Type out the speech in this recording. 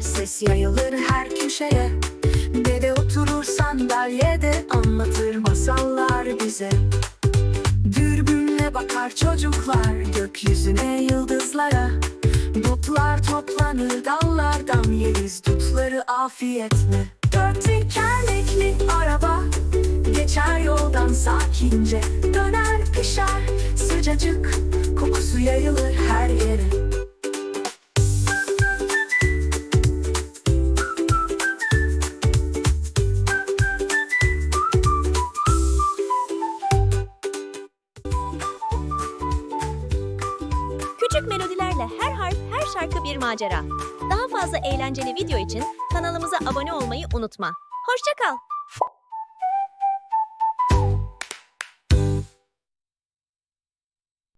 Ses yayılır her köşeye. Dede oturur sandalyede Anlatır masallar bize. Dürbünle bakar çocuklar Gökyüzüne yıldızlara. Dutlar toplanır dallardan Yeriz dutları afiyetle. Dört tekerlekli araba Geçer yoldan sakince. Döner pişer sıcacık Kokusu yayılır her yere Küçük melodilerle her harf, her şarkı bir macera. Daha fazla eğlenceli video için kanalımıza abone olmayı unutma. Hoşça kal.